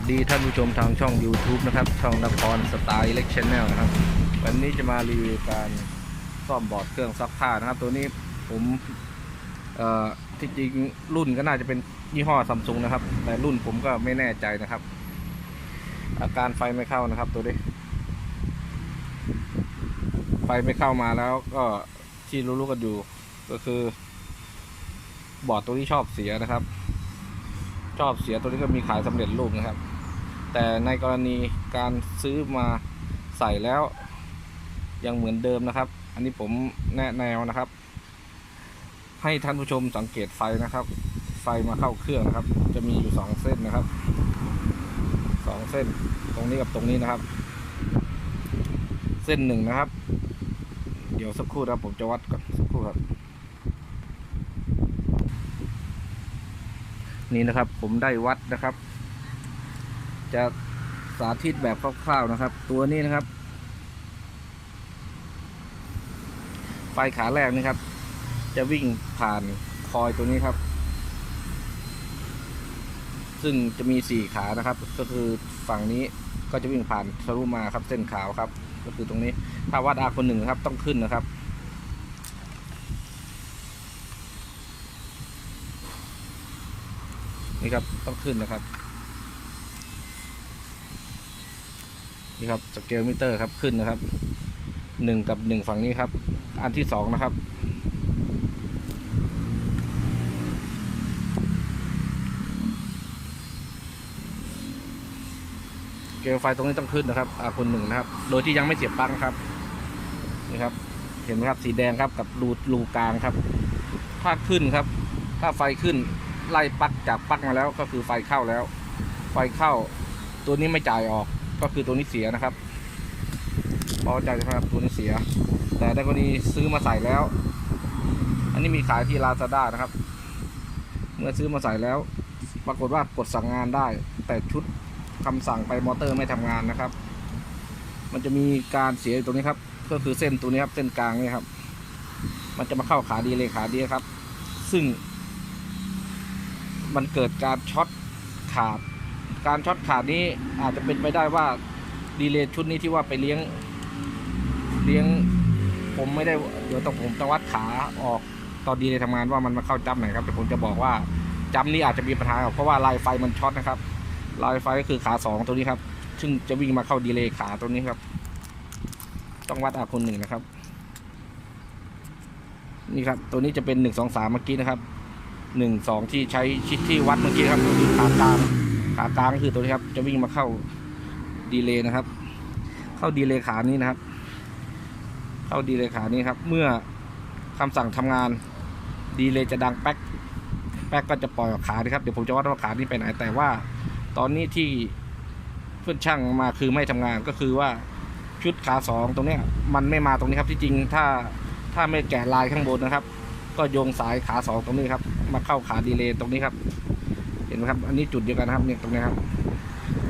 สดีท่านผู้ชมทางช่อง YouTube นะครับ ช่องนครสไตล์เล็กชแนลนะครับ วันนี้จะมารีวิวการซ่อมบอร์ดเครื่องซักผ้านะครับ ตัวนี้ผมเอ่อที่จริงรุ่นก็น่าจะเป็นยี่ห้อซัมซุงนะครับ แต่รุ่นผมก็ไม่แน่ใจนะครับ อาการไฟไม่เข้านะครับ ตัวนี้ ไฟไม่เข้ามาแล้วก็ที่รู้ๆกันอยู่ก็คือบอร์ดตัวนี้ชอบเสียนะครับ ชอบเสียตัวนี้ก็มีขายสำเร็จรูปนะครับ แต่ในกรณีการซื้อมาใส่แล้ว ยังเหมือนเดิมนะครับ อันนี้ผมแนะแนวนะครับ ให้ท่านผู้ชมสังเกตไฟนะครับ ไฟมาเข้าเครื่องนะครับ จะมีอยู่สองเส้นนะครับสองเส้นตรงนี้กับตรงนี้นะครับ เส้นหนึ่งนะครับ เดี๋ยวสักครู่นะครับผมจะวัดก่อนสักครู่ครับ นี่นะครับผมได้วัดนะครับ จะสาธิตแบบคร่าวๆนะครับ ตัวนี้นะครับ ไฟขาแรกนี่ครับ จะวิ่งผ่านคอยตัวนี้ครับ ซึ่งจะมีสี่ขานะครับ ก็คือฝั่งนี้ก็จะวิ่งผ่านทะลุมาครับเส้นขาวครับ ก็คือตรงนี้ถ้าวัดอาคนหนึ่งครับต้องขึ้นนะครับนี่ครับต้องขึ้นนะครับ นี่ครับสเกลมิเตอร์ครับขึ้นนะครับหนึ่งกับหนึ่งฝั่งนี้ครับ อันที่สองนะครับ เกลไฟตรงนี้ต้องขึ้นนะครับอ่าคนหนึ่งนะครับ โดยที่ยังไม่เสียบปลั๊กครับนี่ครับ เห็นไหมครับสีแดงครับกับรูรูกลางครับ ถ้าขึ้นครับ ถ้าไฟขึ้นไล่ปลั๊กจากปลั๊กมาแล้วก็คือไฟเข้าแล้ว ไฟเข้า ตัวนี้ไม่จ่ายออก ก็คือตัวนี้เสียนะครับพอใจใช่ไหมครับตัวนี้เสีย แต่ในกรณีซื้อมาใส่แล้ว อันนี้มีขายที่ลาซาด้านะครับ เมื่อซื้อมาใส่แล้ว ปรากฏว่ากดสั่งงานได้ แต่ชุดคำสั่งไปมอเตอร์ไม่ทำงานนะครับ มันจะมีการเสียอยู่ตรงนี้ครับ ก็คือเส้นตัวนี้ครับเส้นกลางนี่ครับ มันจะมาเข้าขาดีเลยขาดีครับ ซึ่ง มันเกิดการช็อตขาด การช็อตขาดนี้อาจจะเป็นไปได้ว่าดีเลย์ชุดนี้ที่ว่าไปเลี้ยง เลี้ยง ผมไม่ได้เดี๋ยวต้องผมตวัดขาออกตอนดีเลย์ทำงานว่ามันมาเข้าจับไหนครับแต่ผมจะบอกว่าจับนี้อาจจะมีปัญหาเพราะว่าลายไฟมันช็อตนะครับ ลายไฟก็คือขาสองตัวนี้ครับ ซึ่งจะวิ่งมาเข้าดีเลย์ขาตัวนี้ครับ ต้องวัดอาคนหนึ่งนะครับ นี่ครับ ตัวนี้จะเป็นหนึ่งสองสามเมื่อกี้นะครับหนึ่งสองที่ใช้ชิดที่วัดเมื่อกี้ครับคือขากลาง ขากลางก็คือตัวนี้ครับ จะวิ่งมาเข้าดีเลย์นะครับ เข้าดีเลย์ขานี้นะครับ เข้าดีเลย์ขานี้ครับ เมื่อคำสั่งทำงานดีเลย์จะดังแป๊กแป๊กก็จะปล่อยออกขานะครับเดี๋ยวผมจะวัดว่าขานี้ไปไหนแต่ว่า ตอนนี้ที่เพื่อนช่างมาคือไม่ทำงานก็คือว่าชุดขาสองตรงเนี้ยมันไม่มาตรงนี้ครับที่จริงถ้าถ้าไม่แกะลายข้างบนนะครับ ก็โยงสายขาสองตรงนี้ครับ มาเข้าขาดีเลย์ตรงนี้ครับ เห็นไหมครับ อันนี้จุดเดียวกันครับเนี่ยตรงนี้ครับ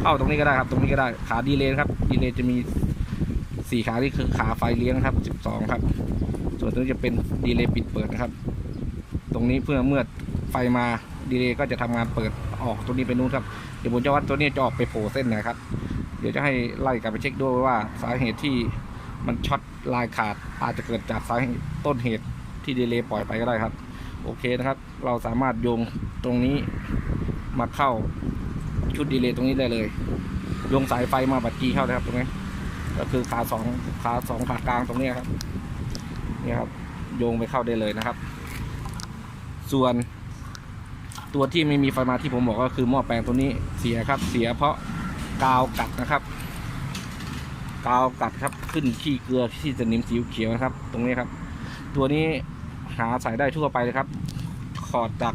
เข้าตรงนี้ก็ได้ครับ ตรงนี้ก็ได้ ขาดีเลย์ครับ ดีเลย์จะมีสี่ขาที่คือขาไฟเลี้ยงครับสิบสองครับ ส่วนตรงนี้จะเป็นดีเลย์ปิดเปิดนะครับ ตรงนี้เพื่อเมื่อไฟมาดีเลย์ก็จะทำงานเปิดออกตรงนี้ไปนู้นครับ เดี๋ยวผมจะวัดตัวนี้จะออกไปโผล่เส้นนะครับ เดี๋ยวจะให้ไล่กลับไปเช็คด้วยว่าสาเหตุที่มันช็อตลายขาดอาจจะเกิดจากสาเหตุต้นเหตุที่ดีเลย์ปล่อยไปก็ได้ครับ โอเคนะครับ เราสามารถโยงตรงนี้ มาเข้าชุดดีเลย์ตรงนี้ได้เลยโยงสายไฟมาบัดจีเข้านะครับตรงนี้ก็คือขาสองขาสองขากลางตรงนี้ครับนี่ครับ โยงไปเข้าได้เลยนะครับ ส่วนตัวที่ไม่มีไฟมาที่ผมบอกก็คือหม้อแปลงตัวนี้เสียครับ เสียเพราะกาวกัดนะครับ กาวกัดครับขึ้นขี้เกลือที่สนิมสีเขียวนะครับ ตรงนี้ครับ ตัวนี้หาใส่ได้ทั่วไปเลยครับถอดจาก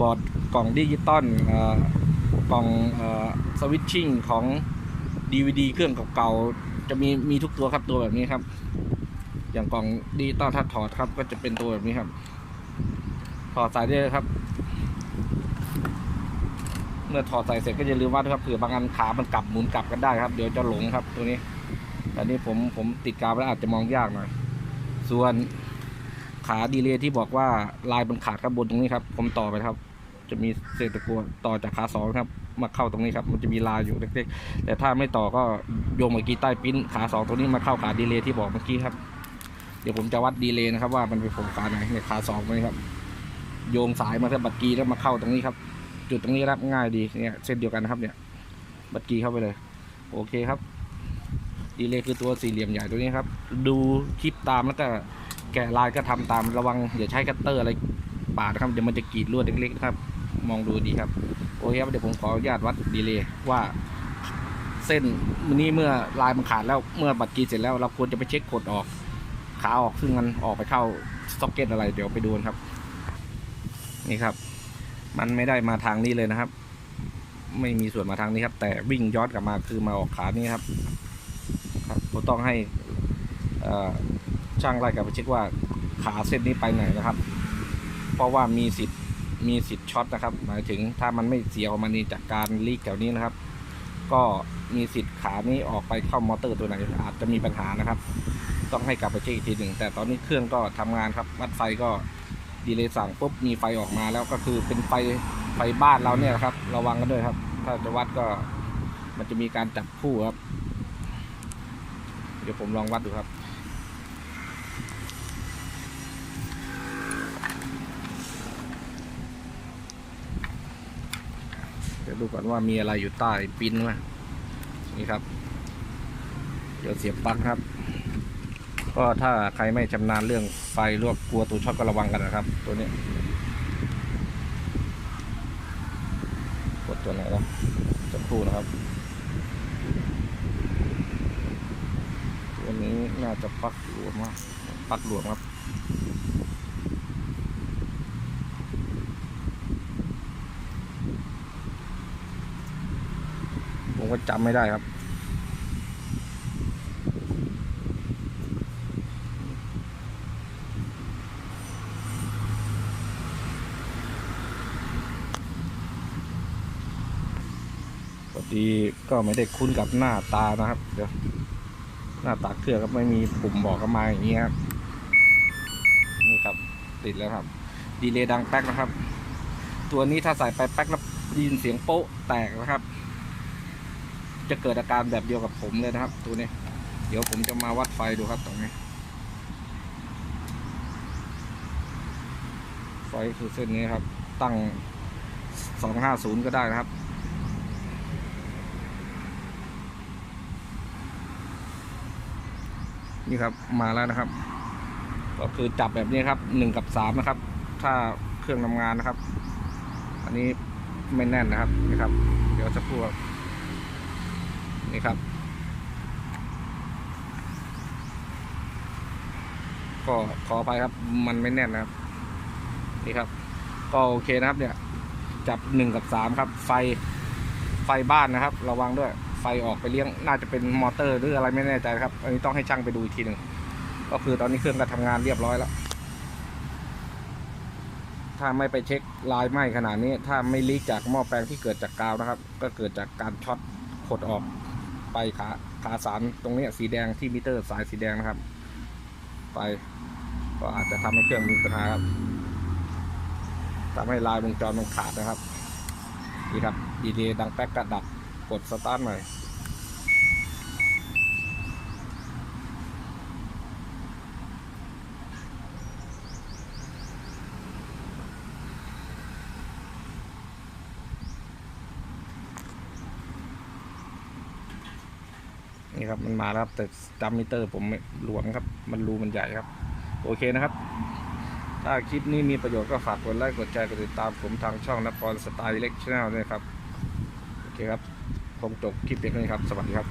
บอร์ด กล่องดิจิตอลกล่องอสวิตชิ่งของ DVD เครื่องเก่าๆจะมีมีทุกตัวครับตัวแบบนี้ครับ อย่างกล่องดิจิตอลถ้าถอดครับ ก็จะเป็นตัวแบบนี้ครับ ถอดสายได้เลยครับ เมื่อถอดใส่เสร็จก็อย่าลืมวัดครับเผื่อบางอันขามันกลับหมุนกลับกันได้ครับ เดี๋ยวจะหลงครับตัวนี้แต่นี่ผมผมติดกาวแล้วอาจจะมองยากหน่อย ส่วนขาดีเลย์ที่บอกว่าลายมันขาดข้างบนตรงนี้ครับ ผมต่อไปครับ จะมีเศษตะกัวต่อจากขาสองครับ มาเข้าตรงนี้ครับ มันจะมีลายอยู่เล็กๆ แต่ถ้าไม่ต่อก็โยงเมื่อกี้ใต้ปิ้นขาสองตรงนี้มาเข้าขาดีเลย์ที่บอกเมื่อกี้ครับ เดี๋ยวผมจะวัดดีเลย์นะครับว่ามันเป็นผมขาไหนเนี่ยขาสองตรงนี้ครับ โยงสายมาที่บัตรกีแล้วมาเข้าตรงนี้ครับ จุดตรงนี้รับง่ายดีเนี่ยเส้นเดียวกันนะครับเนี่ย บัตรกีเข้าไปเลย โอเคครับ ดีเลย์คือตัวสี่เหลี่ยมใหญ่ตัวนี้ครับ ดูคลิปตามแล้วก็แกะลายก็ทำตามระวังอย่าใช้คัตเตอร์อะไรปาดครับเดี๋ยวมันจะกรีดลวดเล็กๆครับ มองดูดีครับ โอเคครับเดี๋ยวผมขออนุญาตวัดดีเลย์ว่าเส้นนี้เมื่อลายมันขาดแล้วเมื่อบัตรกีเสร็จแล้วเราควรจะไปเช็คกดออกขาออกซึ่งมันออกไปเข้าซ็อกเก็ตอะไรเดี๋ยวไปดูนครับ นี่ครับ มันไม่ได้มาทางนี้เลยนะครับ ไม่มีส่วนมาทางนี้ครับ แต่วิ่งย้อนกลับมาคือมาออกขานี้ครับ ครับผมต้องให้ช่างไล่กลับไปเช็คว่าขาเส้นนี้ไปไหนนะครับ เพราะว่ามีสิทธิ์ มีสิทธิ์ช็อตนะครับ หมายถึงถ้ามันไม่เสียออกมานี่จากการลีกแถวนี้นะครับ ก็มีสิทธิ์ขานี้ออกไปเข้ามอเตอร์ตัวไหนอาจจะมีปัญหานะครับ ต้องให้กลับไปเช็คอีกทีหนึ่งแต่ตอนนี้เครื่องก็ทำงานครับ วัดไฟก็ดีเลยสั่งปุ๊บมีไฟออกมาแล้วก็คือเป็นไฟไฟบ้านเราเนี่ยครับ ระวังกันด้วยครับ ถ้าจะวัดก็มันจะมีการจับคู่ครับ เดี๋ยวผมลองวัดดูครับ เดี๋ยวดูก่อนว่ามีอะไรอยู่ใต้ปิ้นไหมนี่ครับ เดี๋ยวเสียบปลั๊กครับ ก็ถ้าใครไม่ชำนาญเรื่องไฟรวกกลัวตัวช็อตก็ระวังกันนะครับ ตัวนี้กดตัวไหนแล้วจะครู่นะครับ ตัวนี้น่าจะปลั๊กหลวมมากปลั๊กหลวมครับ ก็จำไม่ได้ครับ พอดีก็ไม่ได้คุ้นกับหน้าตานะครับ เดี๋ยว หน้าตาเครื่องก็ไม่มีปุ่มบอกกันมาอย่างนี้ครับ นี่ครับ ติดแล้วครับ ดีเลย์ดังแป๊กนะครับ ตัวนี้ถ้าใส่ไปแป๊กแล้วได้ยินเสียงโป๊ะแตกนะครับ จะเกิดอาการแบบเดียวกับผมเลยนะครับ ตัวนี้ เดี๋ยวผมจะมาวัดไฟดูครับตรงนี้ ไฟคือเส้นนี้ครับ ตั้งสองห้าศูนย์ก็ได้นะครับนี่ครับมาแล้วนะครับ ก็คือจับแบบนี้ครับหนึ่งกับสามนะครับ ถ้าเครื่องทำงานนะครับ อันนี้ไม่แน่นนะครับนี่ครับ เดี๋ยวจะพูด นี่ครับ ก็ขออภัยครับ มันไม่แน่นนะครับ นี่ครับ ก็โอเคนะครับ เนี่ย จับหนึ่งกับสามครับ ไฟ ไฟบ้านนะครับ ระวังด้วย ไฟออกไปเลี้ยง น่าจะเป็นมอเตอร์หรืออะไรไม่แน่ใจครับ อันนี้ต้องให้ช่างไปดูอีกทีหนึ่ง ก็คือตอนนี้เครื่องก็ทำงานเรียบร้อยแล้วถ้าไม่ไปเช็คลายไหม้ขนาดนี้ ถ้าไม่ลีกจากหม้อแปลงที่เกิดจากกาวนะครับ ก็เกิดจากการช็อตขดออก ไปขาขาสารตรงนี้สีแดงที่มิเตอร์สายสีแดงนะครับ ไปก็อาจจะทำให้เครื่องมีปัญหาครับทำให้ลายวงจรมันขาดนะครับนี่ครับดีดีดังแป๊กกระดับกดสตาร์ทหน่อย นี่ครับมันมาแล้วครับแต่จัมมิเตอร์ผมหลวมครับ มันรูมันใหญ่ครับ โอเคนะครับ ถ้าคลิปนี้มีประโยชน์ก็ฝากกดไลค์กดแชร์กดติดตามผมทางช่องนครสไตล์เล็กชแนลด้วยครับ โอเคครับ ผมจบคลิปเพียงเท่านี้ครับ สวัสดีครับ